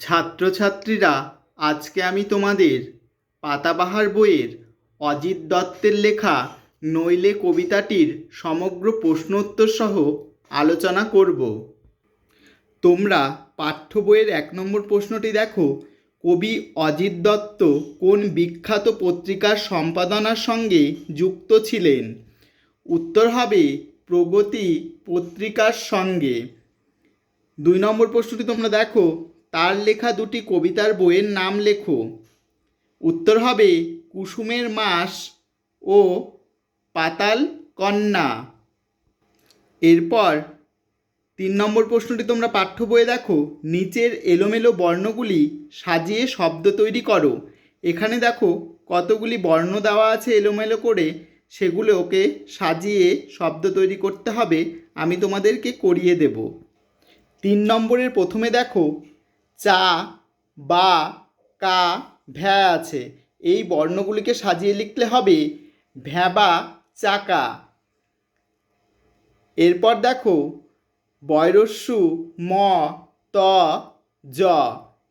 ছাত্রছাত্রীরা, আজকে আমি তোমাদের পাতাবাহার বইয়ের অজিত দত্তের লেখা নইলে কবিতাটির সমগ্র প্রশ্নোত্তর সহ আলোচনা করব। তোমরা পাঠ্য বইয়ের এক নম্বর প্রশ্নটি দেখো। কবি অজিত দত্ত কোন বিখ্যাত পত্রিকার সম্পাদনার সঙ্গে যুক্ত ছিলেন? উত্তর হবে প্রগতি পত্রিকার সঙ্গে। দুই নম্বর প্রশ্নটি তোমরা দেখো। তার লেখা দুটি কবিতার বইয়ের নাম লেখো। উত্তর হবে, কুসুমের মাস ও পাতাল কন্যা। এরপর তিন নম্বর প্রশ্নটি তোমরা পাঠ্য বইয়ে দেখো। নিচের এলোমেলো বর্ণগুলি সাজিয়ে শব্দ তৈরি করো। এখানে দেখো, কতগুলি বর্ণ দেওয়া আছে এলোমেলো করে। সেগুলোকে সাজিয়ে শব্দ তৈরি করতে হবে। আমি তোমাদেরকে করিয়ে দেব। তিন নম্বরের প্রথমে দেখো চা, বা, কা, ভ্যা আছে। এই বর্ণগুলিকে সাজিয়ে লিখলে হবে ভ্যাবা চাকা। এরপর দেখো, বয়রস্যু, ম, ত, জ।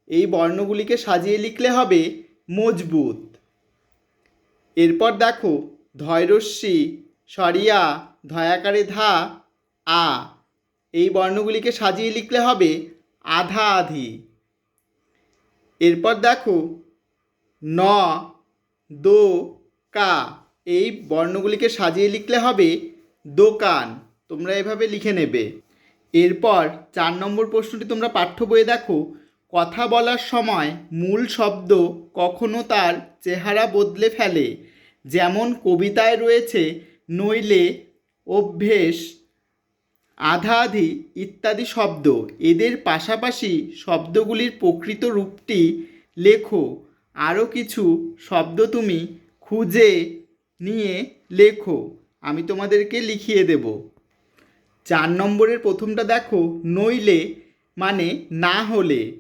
এই বর্ণগুলিকে সাজিয়ে লিখলে হবে মজবুত। এরপর দেখো ধৈরস্যি সরিয়া, ধয়াকারে ধা, আ। এই বর্ণগুলিকে সাজিয়ে লিখলে হবে আধা আধি। এরপর দেখো, ন, দো, কা, এই বর্ণগুলিকে সাজিয়ে লিখলে হবে দোকান। তোমরা এভাবে লিখে নেবে। এরপর চার নম্বর প্রশ্নটি তোমরা পাঠ্য বইয়ে দেখো, কথা বলার সময় মূল শব্দ কখনো তার চেহারা বদলে ফেলে। যেমন কবিতায় রয়েছে, নইলে অভ্যেস আধা আধি ইত্যাদি শব্দ। এদের পাশাপাশি শব্দগুলির প্রকৃত রূপটি লেখো। আরও কিছু শব্দ তুমি খুঁজে নিয়ে লেখো। আমি তোমাদেরকে লিখিয়ে দেব। চার নম্বরের প্রথমটা দেখো, নইলে মানে না হলে।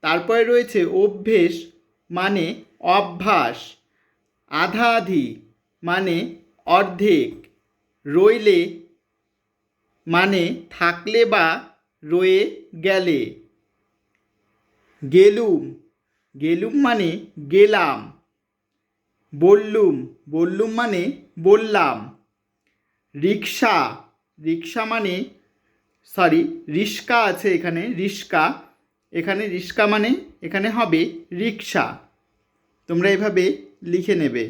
তারপরে রয়েছে অভ্যেস মানে অভ্যাস। আধা আধি মানে অর্ধেক। রইলে মানে থাকলে বা রয়ে গেলে। গেলুম গেলুম মানে গেলাম। বললুম বললুম মানে বললাম। রিক্সা রিক্সা মানে সরি রিস্কা আছে এখানে রিস্কা এখানে রিস্কা মানে এখানে হবে রিক্সা। তোমরা এভাবে লিখে নেবে।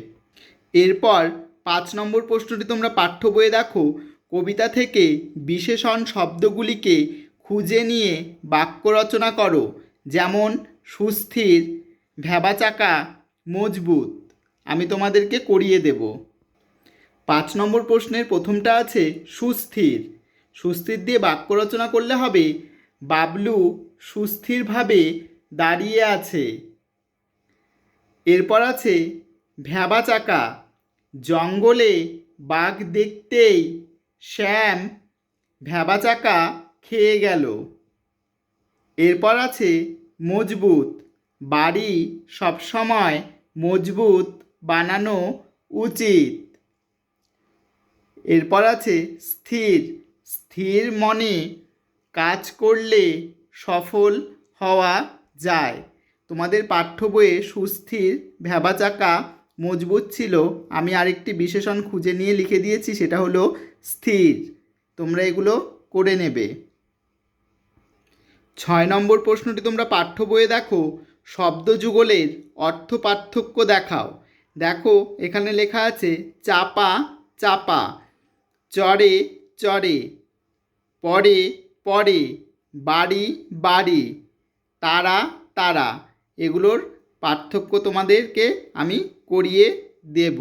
এরপর পাঁচ নম্বর প্রশ্নটি তোমরা পাঠ্য বইয়ে দেখো। কবিতা থেকে বিশেষণ শব্দগুলিকে খুঁজে নিয়ে বাক্য রচনা করো, যেমন সুস্থির, ভ্যাবাচাকা, মজবুত। আমি তোমাদেরকে করিয়ে দেব। পাঁচ নম্বর প্রশ্নের প্রথমটা আছে সুস্থির। সুস্থির দিয়ে বাক্য রচনা করলে হবে, বাবলু সুস্থিরভাবে দাঁড়িয়ে আছে। এরপর আছে ভ্যাবা চাকা জঙ্গলে বাঘ দেখতেই শ্যাম ভ্যাবা চাকা খেয়ে গেল। এরপর আছে মজবুত। বাড়ি সবসময় মজবুত বানানো উচিত। এরপর আছে স্থির। স্থির মনে কাজ করলে সফল হওয়া যায়। তোমাদের পাঠ্য বইয়ে সুস্থির ভ্যাবাচাকা মজবুত ছিল। আমি আরেকটি বিশেষণ খুঁজে নিয়ে লিখে দিয়েছি, সেটা হলো স্থির। তোমরা এগুলো করে নেবে। ছয় নম্বর প্রশ্নটি তোমরা পাঠ্য বইয়ে দেখো। শব্দ যুগলের অর্থ পার্থক্য দেখাও। দেখো, এখানে লেখা আছে, চাপা চাপা চড়ে চড়ে পরে পরে, বাড়ি বাড়ি, তারা তারা, এগুলোর পার্থক্য তোমাদেরকে আমি করিয়ে দেব।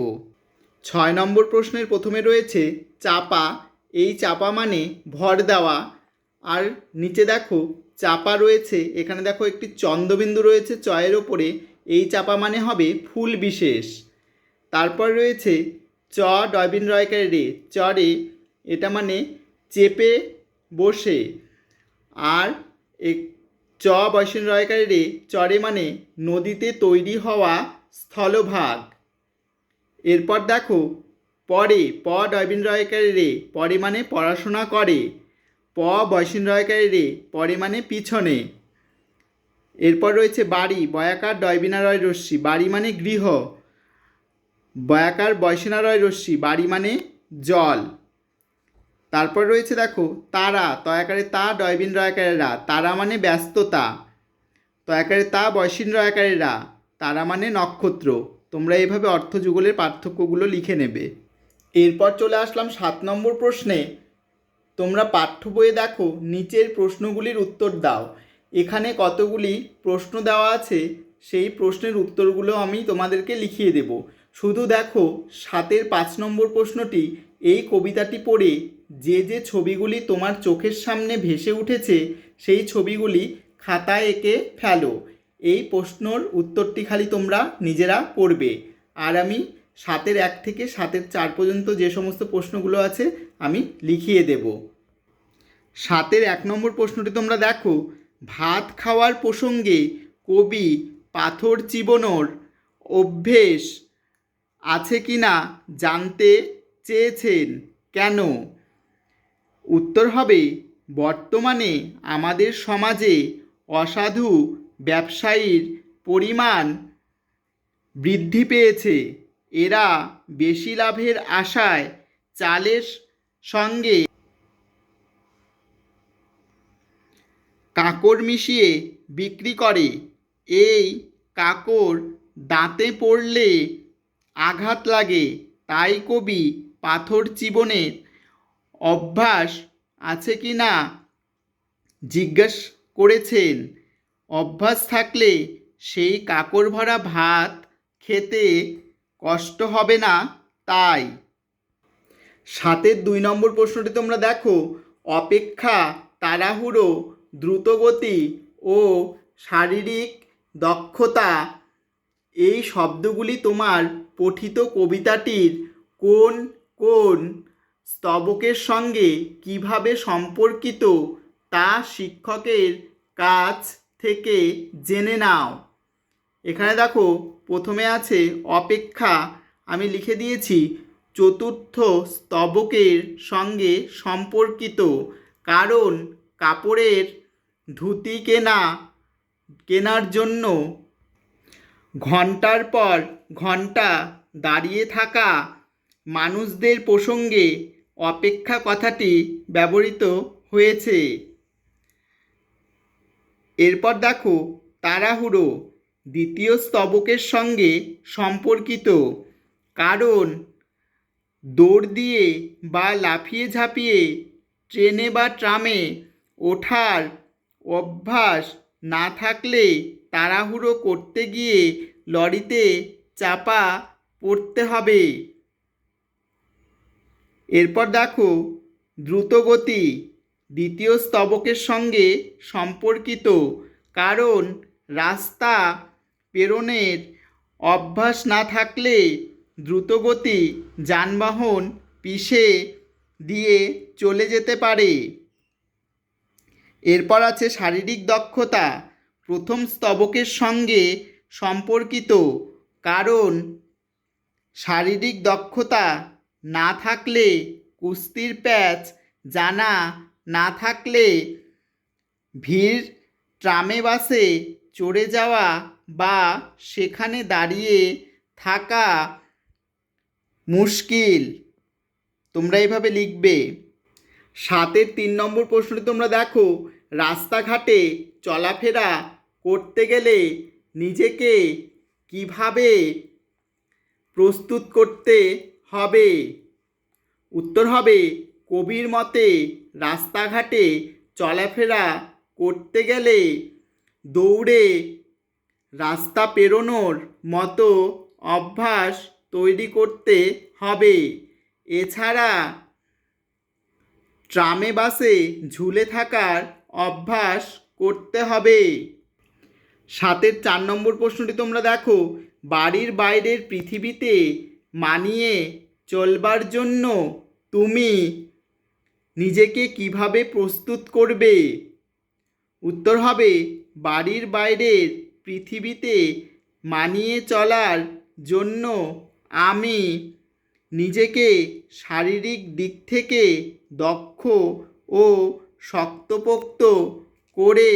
ছয় নম্বর প্রশ্নের প্রথমে রয়েছে, চাপা। এই চাপা মানে ভর দেওয়া। আর নিচে দেখো, চাপা রয়েছে, এখানে দেখো একটি চন্দ্রবিন্দু রয়েছে চয়ের ওপরে। এই চাপা মানে হবে ফুল বিশেষ। তারপর রয়েছে, চ ডয়বিন রয়কার রে, চরে এটা মানে চেপে বসে। আর চ বয়সিন রয়কারে রে, চরে মানে নদীতে তৈরি হওয়া স্থলভাগ। এরপর দেখো, পরে প ডয়বিন রয়কারে রে পরে মানে পড়াশোনা করে। প বয়সিন রয়কারে রে পরে মানে পিছনে। এরপর রয়েছে বাড়ি, বয়াকার ডয়বিনারয় রশ্মি, বাড়ি মানে গৃহ। বয়াকার বয়সেনারয় রশ্মি, বাড়ি মানে জল। তারপর রয়েছে দেখো, তারা, তয়াকারে তা ডয়বিন রয়াকারে রা তারা মানে ব্যস্ততা। তয়াকারে তা বয়সিন রয়াকারে রা তারা মানে নক্ষত্র। তোমরা এভাবে অর্থ যুগলের পার্থক্যগুলো লিখে নেবে। এরপর চলে আসলাম সাত নম্বর প্রশ্নে। তোমরা পাঠ্য বইয়ে দেখো, নিচের প্রশ্নগুলির উত্তর দাও। এখানে কতগুলি প্রশ্ন দেওয়া আছে, সেই প্রশ্নের উত্তরগুলো আমি তোমাদেরকে লিখিয়ে দেব। শুধু দেখো, সাতের পাঁচ নম্বর প্রশ্নটি, এই কবিতাটি পড়ে যে যে ছবিগুলি তোমার চোখের সামনে ভেসে উঠেছে, সেই ছবিগুলি খাতায় এঁকে ফেলো। এই প্রশ্নর উত্তরটি খালি তোমরা নিজেরা পড়বে। আর আমি সাতের এক থেকে সাতের চার পর্যন্ত যে সমস্ত প্রশ্নগুলো আছে, আমি লিখিয়ে দেব। সাতের এক নম্বর প্রশ্নটি তোমরা দেখো। ভাত খাওয়ার প্রসঙ্গে কবি পাথর চিবনোর অভ্যেস আছে কি না জানতে চেয়েছেন? কেন? উত্তর হবে, বর্তমানে আমাদের সমাজে অসাধু ব্যবসায়ীর পরিমাণ বৃদ্ধি পেয়েছে। এরা বেশি লাভের আশায় চালের সঙ্গে কাকড় মিশিয়ে বিক্রি করে। এই কাকড় দাঁতে পড়লে আঘাত লাগে, তাই কবি পাথর চিবনের অভ্যাস আছে কি না জিজ্ঞেস করেছেন। অভ্যাস থাকলে সেই কাকড় ভরা ভাত খেতে কষ্ট হবে না তাই। সাতের দুই নম্বর প্রশ্নটি তোমরা দেখো। অপেক্ষা, তাড়াহুড়ো, দ্রুতগতি ও শারীরিক দক্ষতা, এই শব্দগুলি তোমার পঠিত কবিতাটির কোন কোন স্তবকের সঙ্গে কীভাবে সম্পর্কিত তা শিক্ষকের কাছ থেকে জেনে নাও। এখানে দেখো, প্রথমে আছে অপেক্ষা। আমি লিখে দিয়েছি, চতুর্থ স্তবকের সঙ্গে সম্পর্কিত। কারণ কাপড়ের ধুতি কেনা, কেনার জন্য ঘণ্টার পর ঘণ্টা দাঁড়িয়ে থাকা মানুষদের প্রসঙ্গে অপেক্ষা কথাটি ব্যবহৃত হয়েছে। এরপর দেখো, তাড়াহুড়ো। দ্বিতীয় স্তবকের সঙ্গে সম্পর্কিত। কারণ, দৌড় দিয়ে বা লাফিয়ে ঝাঁপিয়ে, ট্রেনে বা ট্রামে ওঠার অভ্যাস না থাকলে তাড়াহুড়ো করতে গিয়ে লরিতে চাপা পড়তে হবে। এরপর দেখো, দ্রুতগতি। দ্বিতীয় স্তবকের সঙ্গে সম্পর্কিত কারণ রাস্তা পেরোনের অভ্যাস না থাকলে দ্রুতগতি যানবাহন পিষে দিয়ে চলে যেতে পারে। এরপর আছে শারীরিক দক্ষতা। প্রথম স্তবকের সঙ্গে সম্পর্কিত কারণ শারীরিক দক্ষতা না থাকলে কুস্তির প্যাচ, জানা না থাকলে ভিড় ট্রামে বাসে চড়ে যাওয়া বা সেখানে দাঁড়িয়ে থাকা মুশকিল। তোমরা এইভাবে লিখবে। সাতের তিন নম্বর প্রশ্নটি তোমরা দেখো। রাস্তাঘাটে চলাফেরা করতে গেলে নিজেকে কীভাবে প্রস্তুত করতে হবে? উত্তর হবে, কবির মতে রাস্তাঘাটে চলাফেরা করতে গেলে দৌড়ে রাস্তা পেরোনোর মতো অভ্যাস তৈরি করতে হবে। এছাড়া ট্রামে বাসে ঝুলে থাকার অভ্যাস করতে হবে। সাতের চার নম্বর প্রশ্নটি তোমরা দেখো, বাড়ির বাইরের পৃথিবীতে মানিয়ে চলবার জন্য তুমি নিজেকে কীভাবে প্রস্তুত করবে? উত্তর হবে, বাড়ির বাইরের পৃথিবীতে মানিয়ে চলার জন্য আমি নিজেকে শারীরিক দিক থেকে দক্ষ ও শক্তপোক্ত করে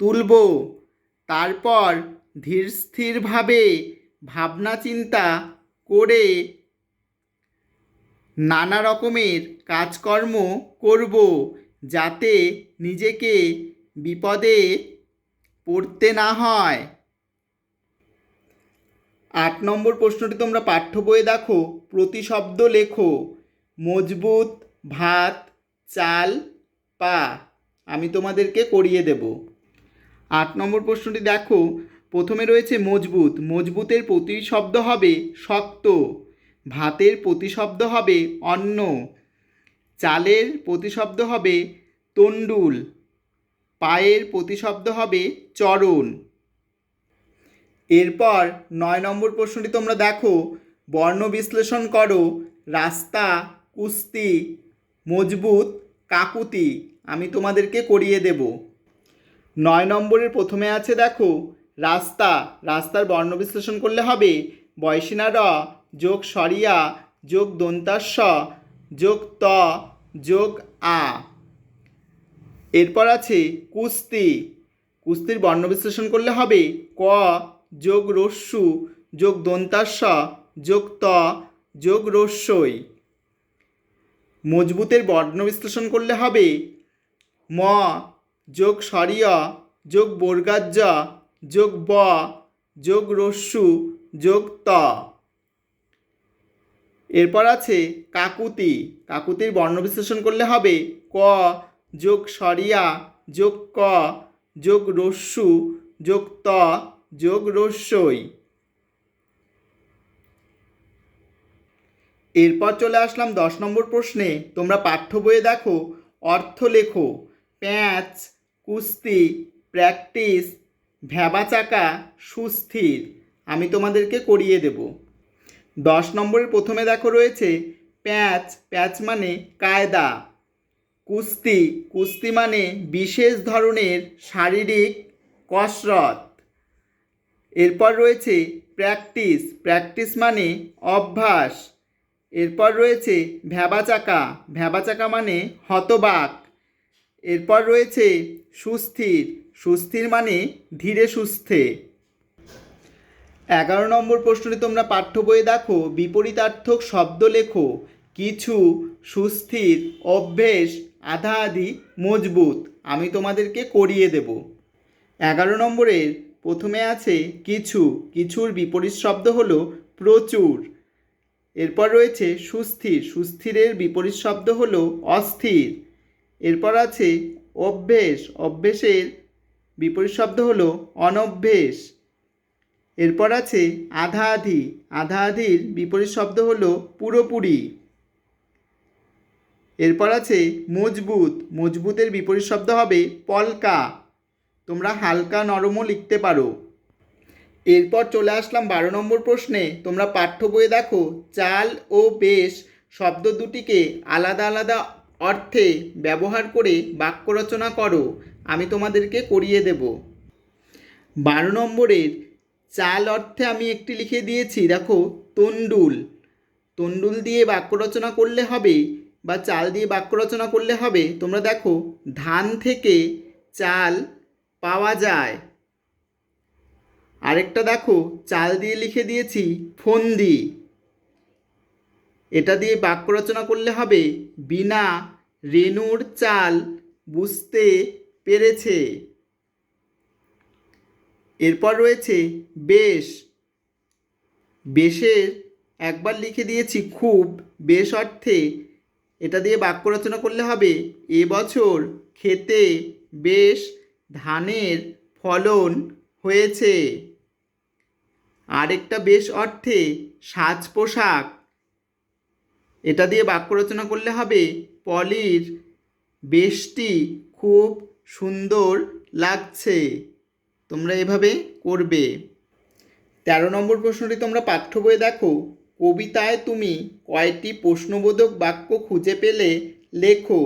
তুলব। তারপর ধীর স্থিরভাবে ভাবনা চিন্তা করে নানা রকমের কাজকর্ম করব যাতে নিজেকে বিপদে পড়তে না হয়। আট নম্বর প্রশ্নটি তোমরা পাঠ্য বইয়ে দেখো প্রতিশব্দ লেখো, মজবুত ভাত, চাল, পা, আমি তোমাদেরকে করিয়ে দেব। আট নম্বর প্রশ্নটি দেখো, প্রথমে রয়েছে মজবুত, মজবুতের প্রতিশব্দ হবে শক্ত। ভাতের প্রতিশব্দ হবে অন্ন, চালের প্রতিশব্দ হবে তণ্ডুল, পায়ের প্রতিশব্দ হবে চরণ। এরপর নয় নম্বর প্রশ্নটি তোমরা দেখো, বর্ণ বিশ্লেষণ করো, রাস্তা, কুস্তি, মজবুত, কাকুতি, আমি তোমাদেরকে করিয়ে দেব। নয় নম্বরের প্রথমে আছে দেখো, রাস্তা, রাস্তার বর্ণ বিশ্লেষণ করলে হবে বয়সিনা র যোগ সরিয়া, যোগ দন্তাস্য, যোগ ত, যোগ আ। এরপর আছে কুস্তি। কুস্তির বর্ণ বিশ্লেষণ করলে হবে ক, যোগ রস্যু, যোগ দন্তাস্য, যোগ ত, যোগ রস্যই। মজবুতের বর্ণ বিশ্লেষণ করলে হবে ম, যোগ সরিয়, যোগ বর্গাজ্য যোগ ব, যোগ রস্যু, যোগ ত। এরপর আছে কাকুতি। কাকুতির বর্ণ বিশ্লেষণ করলে হবে ক, যোগ সরিয়া, যোগ ক, যোগ রস্যু, যোগ ত, যোগ রস্যই। এরপর চলে আসলাম দশ নম্বর প্রশ্নে। তোমরা পাঠ্য বইয়ে দেখো, অর্থ লেখো, প্যাঁচ, কুস্তি, প্র্যাকটিস, ভ্যাবাচাকা, সুস্থির। আমি তোমাদেরকে করিয়ে দেব। দশ নম্বরের প্রথমে দেখো রয়েছে প্যাচ প্যাচ মানে কায়দা। কুস্তি কুস্তি মানে বিশেষ ধরনের শারীরিক কসরত। এরপর রয়েছে প্র্যাকটিস প্র্যাকটিস মানে অভ্যাস। এরপর রয়েছে ভ্যাবাচাকা ভ্যাবাচাকা মানে হতবাক। এরপর রয়েছে সুস্থির সুস্থির মানে ধীরে সুস্থে। এগারো নম্বর প্রশ্নটি তোমরা পাঠ্য বইয়ে দেখো। বিপরীতার্থক শব্দ লেখো। কিছু, সুস্থির, অভ্যেস আধা আধি মজবুত। আমি তোমাদেরকে করিয়ে দেব। এগারো নম্বরের প্রথমে আছে কিছু। কিছুর বিপরীত শব্দ হলো প্রচুর। এরপর রয়েছে সুস্থির। সুস্থিরের বিপরীত শব্দ হলো অস্থির। এরপর আছে অভ্যেস। অভ্যেসের বিপরীত শব্দ হলো অনভ্যেস। এরপর আছে আধা আধি আধা আধির বিপরীত শব্দ হলো পুরোপুরি। এরপর আছে মজবুত। মজবুতের বিপরীত শব্দ হবে পলকা। তোমরা হালকা নরমও লিখতে পারো। এরপর চলে আসলাম বারো নম্বর প্রশ্নে। তোমরা পাঠ্য বইয়ে দেখো, চাল ও বেশ শব্দ দুটিকে আলাদা আলাদা অর্থে ব্যবহার করে বাক্য রচনা করো। আমি তোমাদেরকে করিয়ে দেব। বারো নম্বরের চাল অর্থে আমি একটি লিখে দিয়েছি, দেখো তন্ডুল তন্ডুল দিয়ে বাক্য রচনা করলে হবে বা চাল দিয়ে বাক্য রচনা করলে হবে? তোমরা দেখো, ধান থেকে চাল পাওয়া যায়। আরেকটা দেখো, চাল দিয়ে লিখে দিয়েছি, ফন্দি। এটা দিয়ে বাক্য রচনা করলে হবে, বিনা রেণুর চাল বুঝতে পেরেছে। এরপর রয়েছে বেশ। বেশের একবার লিখে দিয়েছি খুব। বেশ অর্থে এটা দিয়ে বাক্য রচনা করলে হবে এবছর খেতে বেশ ধানের ফলন হয়েছে। আরেকটা বেশ অর্থে সাজ পোশাক। এটা দিয়ে বাক্য রচনা করলে হবে, পলির বেশটি খুব সুন্দর লাগছে। তোমরা এভাবে করবে। তেরো নম্বর প্রশ্নটি তোমরা পাঠ্য বইয়ে দেখো। কবিতায় তুমি কয়টি প্রশ্নবোধক বাক্য খুঁজে পেলে লেখো।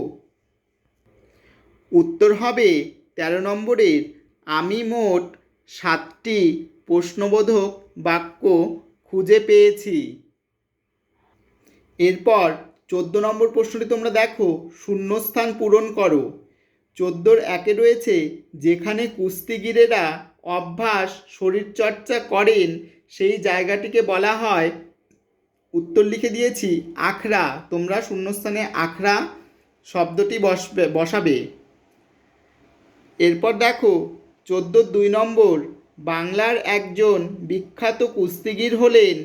উত্তর হবে তেরো নম্বরের, আমি মোট সাতটি প্রশ্নবোধক বাক্য খুঁজে পেয়েছি। এরপর চোদ্দ নম্বর প্রশ্নটি তোমরা দেখো, শূন্যস্থান পূরণ করো। চোদ্দোর একে রয়েছে যেখানে কুস্তিগিরেরা অভ্যাস, শরীরচর্চা করেন। সেই জায়গাটিকে বলা হয়, উত্তর লিখে দিয়েছি, আখড়া। তোমরা শূন্যস্থানে আখড়া শব্দটি বসবে, বসাবে। এরপর দেখো চোদ্দ দুই নম্বর, বাংলার একজন বিখ্যাত কুস্তিগির হলেন।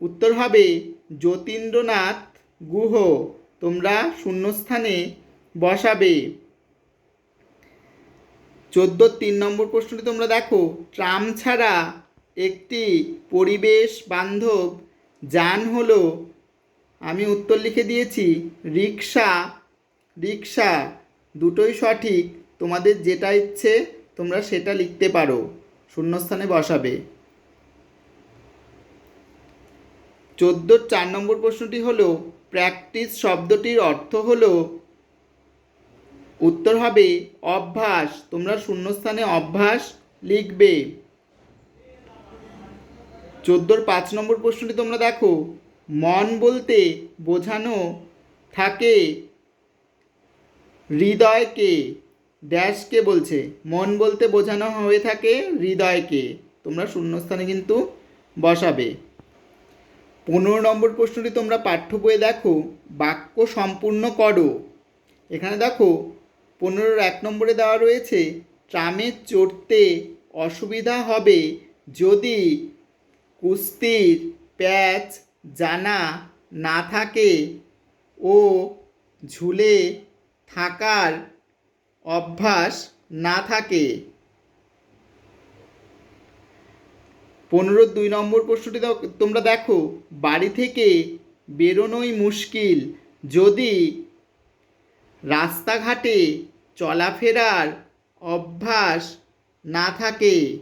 উত্তর হবে, যতীন্দ্রনাথ গুহ। তোমরা শূন্যস্থানে বসাবে। চোদ্দ তিন নম্বর প্রশ্নটি তোমরা দেখো। ট্রাম ছাড়া একটি পরিবেশ বান্ধব যান হলো, আমি উত্তর লিখে দিয়েছি রিক্সা রিক্সা দুটোই সঠিক, তোমাদের যেটা ইচ্ছে তোমরা সেটা লিখতে পারো, শূন্যস্থানে বসাবে। চোদ্দোর চার নম্বর প্রশ্নটি হলো, প্র্যাকটিস শব্দটির অর্থ হলো উত্তর হবে অভ্যাস। তোমরা শূন্যস্থানে অভ্যাস লিখবে। চোদ্দোর পাঁচ নম্বর প্রশ্নটি তোমরা দেখো। মন বলতে বোঝানো থাকে। হৃদয়কে, ড্যাশকে বলছে। মন বলতে বোঝানো হয়ে থাকে হৃদয়কে। তোমরা শূন্যস্থানে কিন্তু বসাবে। পনেরো নম্বর প্রশ্নটি তোমরা পাঠ্য বইয়ে দেখো। বাক্য সম্পূর্ণ করো। এখানে দেখো পনেরোর এক নম্বরে দেওয়া রয়েছে, ট্রামে চড়তে অসুবিধা হবে যদি কুস্তির প্যাচ জানা না থাকে ও ঝুলে থাকার অভ্যাস না থাকে। পনেরো দুই নম্বর প্রশ্নটি তোমরা দেখো, বাড়ি থেকে বেরোনোই মুশকিল। যদি রাস্তাঘাটে চলাফেরার অভ্যাস না থাকে।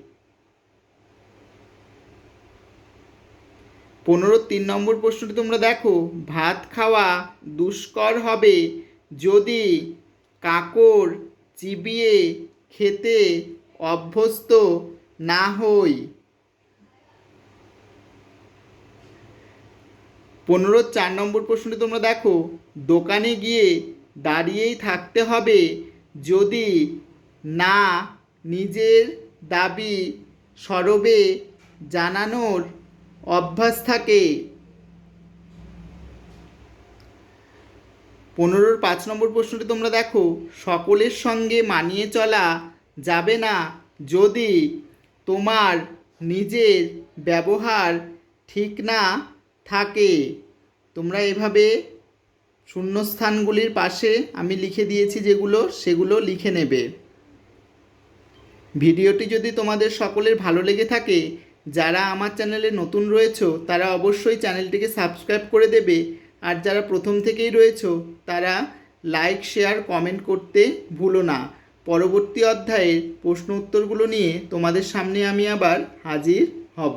পনেরো, তিন নম্বর প্রশ্নটি তোমরা দেখো। ভাত খাওয়া দুষ্কর হবে যদি কাকর চিবিয়ে খেতে অভ্যস্ত না হই। পনেরো, চার নম্বর প্রশ্নটি তোমরা দেখো। দোকানে গিয়ে দাঁড়িয়েই থাকতে হবে যদি না নিজের দাবি সরবে জানানোর অভ্যাস থাকে। পনেরোর পাঁচ নম্বর প্রশ্নটি তোমরা দেখো, সকলের সঙ্গে মানিয়ে চলা যাবে না যদি তোমার নিজের ব্যবহার ঠিক না থাকে। তোমরা এভাবে শূন্যস্থানগুলির পাশে আমি লিখে দিয়েছি যেগুলো, সেগুলো লিখে নেবে। ভিডিওটি যদি তোমাদের সকলের ভালো লেগে থাকে, যারা আমার চ্যানেলে নতুন রয়েছো, তারা অবশ্যই চ্যানেলটিকে সাবস্ক্রাইব করে দেবে। আর যারা প্রথম থেকেই রয়েছো, তারা লাইক, শেয়ার, কমেন্ট করতে ভুলো না। পরবর্তী অধ্যায়ের প্রশ্ন উত্তরগুলো নিয়ে তোমাদের সামনে আমি আবার হাজির হব।